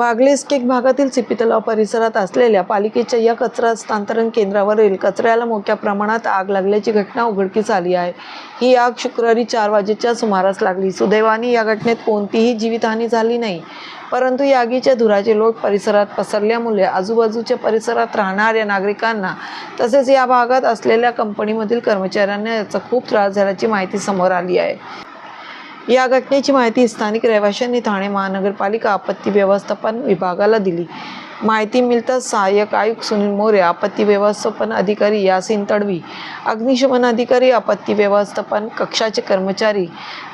वागलेस cake भागातील CP तलाव परिसरात असलेल्या पालिकेच्या या कचरा हस्तांतरण केंद्रावरील कचऱ्याला मोठ्या प्रमाणात आग लागल्याची घटना उघडकीस आली आहे. ही आग शुक्रवारी चार वाजेच्या सुमारास लागली. सुदैवाने या घटनेत कोणतीही जीवितहानी झाली नाही. परंतु या आगीच्या धुराचे लोक परिसरात पसरल्यामुळे आजूबाजूच्या परिसरात राहणाऱ्या नागरिकांना तसेच या भागात असलेल्या कंपनीमधील कर्मचाऱ्यांना याचा खूप त्रास झाल्याची माहिती समोर आली आहे. या घटनेची माहिती स्थानिक रहिवाशांनी ठाणे महानगरपालिका आपत्ती व्यवस्थापन विभागाला दिली. माहिती मिळताच सहाय्यक आयुक्त सुनील मोरे आपत्ती व्यवस्थापन अधिकारी यासीन तडवी अग्निशमन अधिकारी आपत्ती व्यवस्थापन कक्षाचे कर्मचारी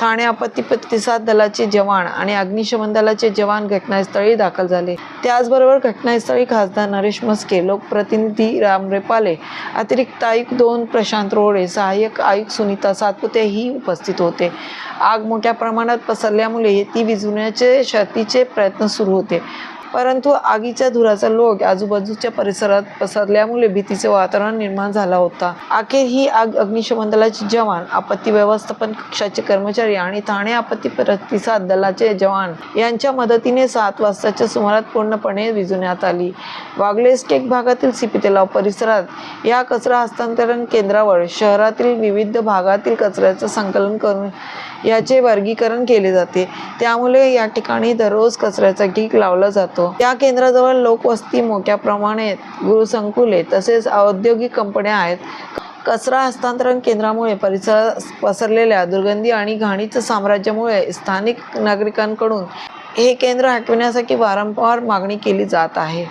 ठाणे आपत्ती प्रतिसाद दलाचे जवान आणि अग्निशमन दलाचे जवान घटनास्थळी दाखल झाले. त्याचबरोबर घटनास्थळी खासदार नरेश मस्के लोकप्रतिनिधी राम रेपाले अतिरिक्त आयुक्त दोन प्रशांत रोडे सहाय्यक आयुक्त सुनीता सातपुते ही उपस्थित होते. आग मोठ्या प्रमाणात पसरल्यामुळे ती विझवण्याचे शर्तीचे प्रयत्न सुरू होते. परंतु आगीच्या धुराचा लोक आजूबाजूच्या परिसरात पसरल्यामुळे भीतीचे वातावरण निर्माण झाला होता. अखेर ही आग अग्निशमन दलाचे जवान आपत्ती व्यवस्थापन कक्षाचे कर्मचारी आणि ठाणे आपत्ती प्रतिसाद दलाचे जवान यांच्या मदतीने सात वाजताच्या सुमारात पूर्णपणे विझवण्यात आली. वागलेस्टेक भागातील सिपी तलाव परिसरात या कचरा हस्तांतरण केंद्रावर शहरातील विविध भागातील कचऱ्याचं संकलन करून याचे वर्गीकरण केले जाते. त्यामुळे या ठिकाणी दररोज कचऱ्याचा ढीक लावला जातो. या केंद्राजवळ लोकवस्ती मोठ्या प्रमाणात गृहसंकुले तसेच औद्योगिक कंपन्या आहेत. कचरा हस्तांतरण केंद्रामुळे परिसर पसरलेल्या दुर्गंधी आणि घाणीचं साम्राज्यामुळे स्थानिक नागरिकांकडून हे केंद्र हटविण्यासाठी वारंवार मागणी केली जात आहे.